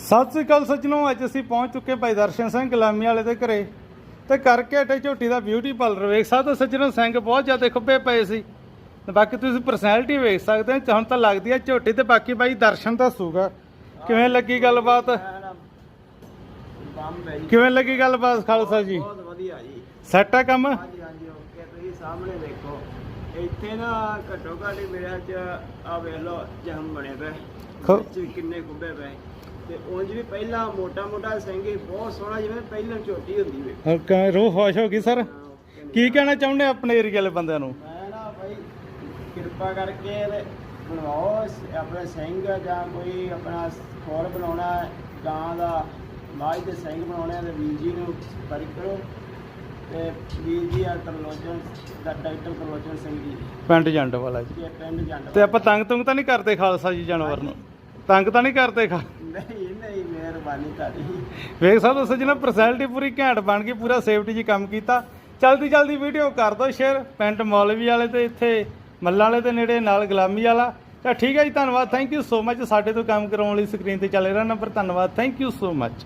ਸਤਿ ਸ੍ਰੀ ਅਕਾਲ ਸੱਜਣੋ ਅੱਜ ਅਸੀਂ ਪਹੁੰਚ ਚੁੱਕੇ ਭਾਈ ਦਰਸ਼ਨ ਸਿੰਘ ਗੁਲਾਮੀ ਵਾਲੇ ਦੇ ਘਰੇ। ਤੇ ਕਰਕੇ ਹਟੇ ਝੋਟੀ ਦਾ ਬਿਊਟੀ ਪਾਰਲਰ ਵੇਖ ਸਕਦੇ ਸੱਜਣੋ ਸਿੰਘ ਬਹੁਤ ਜ਼ਿਆਦਾ ਖੁੱਬੇ ਪਏ ਸੀ। ਤੇ ਬਾਕੀ ਤੁਸੀਂ ਪਰਸਨੈਲਿਟੀ ਵੇਖ ਸਕਦੇ ਹੋ ਹੁਣ ਤਾਂ ਲੱਗਦੀ ਹੈ ਝੋਟੀ ਤੇ ਬਾਕੀ ਬਾਈ ਦਰਸ਼ਨ ਦੱਸੂਗਾ ਕਿਵੇਂ ਲੱਗੀ ਗੱਲਬਾਤ? ਕਿਵੇਂ ਲੱਗੀ ਗੱਲਬਾਤ ਖਾਲਸਾ ਜੀ? ਬਹੁਤ ਵਧੀਆ ਜੀ। ਸੈੱਟ ਆ ਕੰਮ? ਹਾਂਜੀ ਹਾਂਜੀ ਓਕੇ ਤੁਸੀਂ ਸਾਹਮਣੇ ਦੇਖੋ। ਇੱਥੇ ਨਾ ਘੱਟੋ ਘੱਟ ਹੀ ਮੇਰੇ ਚ ਆ ਵੇਖ ਲਓ ਜਹਮ ਬਣੇ ਪਏ। ਖੋ- ਵਿੱਚ ਵੀ ਕਿੰਨੇ ਖੁੱਬੇ ਪਏ। ਤੇ ਉਂਝ ਵੀ ਪਹਿਲਾਂ ਮੋਟਾ ਮੋਟਾ ਸਿੰਘ ਹੀ ਬਹੁਤ ਸੋਹਣਾ ਜਿਵੇਂ ਪਹਿਲਾਂ ਝੋਟੀ ਹੁੰਦੀ ਵੇ। ਹੋਰ ਕਿਵੇਂ ਰੂਹ ਖੁਸ਼ ਹੋ ਗਈ ਸਰ? ਕੀ ਕਹਿਣਾ ਚਾਹੁੰਦੇ ਆਪਣੇ ਏਰੀਆ ਵਾਲੇ ਬੰਦਿਆਂ ਨੂੰ? ਮੈਂ ਨਾ ਭਾਈ ਕਿਰਪਾ ਕਰਕੇ ਤੇ ਬਣਵਾਓ ਸ- ਆਪਣੇ ਸਿੰਘ ਜਾਂ ਕੋਈ ਆਪਣਾ ਖੋਲ ਬਣਾਉਣਾ ਹੈ, ਗਾਂ ਦਾ ਮਾਝ ਦੇ ਸਿੰਘ ਬਣਾਉਣੇ ਤੇ ਵੀਰ ਜੀ ਨੂੰ ਸੰਪਰਕ ਕਰੋ। ਤੇ ਵੀਰ ਜੀ ਆ ਤਰਲੋਚਨ ਦਾ ਡਾਕਟਰ ਤਰਲੋਚਨ ਸਿੰਘ ਜੀ। ਪਿੰਡ ਜੰਡ ਵਾਲਾ ਜੀ ਪਿੰਡ ਜੰਡ ਤੇ ਆਪਾਂ ਤੰਗ ਤੁੰਗ ਤਾਂ ਨਹੀਂ ਕਰਦੇ ਖਾਲਸਾ ਜੀ ਜਾਨਵਰ ਨੂੰ? ਤੰਗ ਤਾਂ ਨਹੀਂ ਕਰਦੇ ਖਾ? ਨਹੀਂ ਨਹੀਂ ਮਿਹਰਬਾਨੀ ਤੁਹਾਡੀ। ਵੇਖ ਸਕਦੇ ਹੋ ਸੱਜਣੋ ਪਰਸਨੈਲਿਟੀ ਪੂਰੀ ਘੈਂਟ ਬਣ ਗਈ ਪੂਰਾ ਸੇਫਟੀ ਜੀ ਕੰਮ ਕੀਤਾ। ਜਲਦੀ ਜਲਦੀ ਵੀਡੀਓ ਕਰ ਦਿਓ ਸ਼ੇਅਰ ਪਿੰਡ ਮੌਲਵੀ ਵਾਲੇ ਤੇ ਇੱਥੇ ਮੱਲਾਂ ਵਾਲੇ ਦੇ ਨੇੜੇ ਨਾਲ ਗੁਲਾਮੀ ਵਾਲਾ। ਤਾਂ ਠੀਕ ਹੈ ਜੀ ਧੰਨਵਾਦ ਥੈਂਕ ਯੂ ਸੋ ਮਚ ਸਾਡੇ ਤੋਂ ਕੰਮ ਕਰਾਉਣ ਲਈ ਸਕਰੀਨ ਤੇ ਚੱਲ ਰਿਹਾ ਨੰਬਰ ਧੰਨਵਾਦ ਥੈਂਕ ਯੂ ਸੋ ਮਚ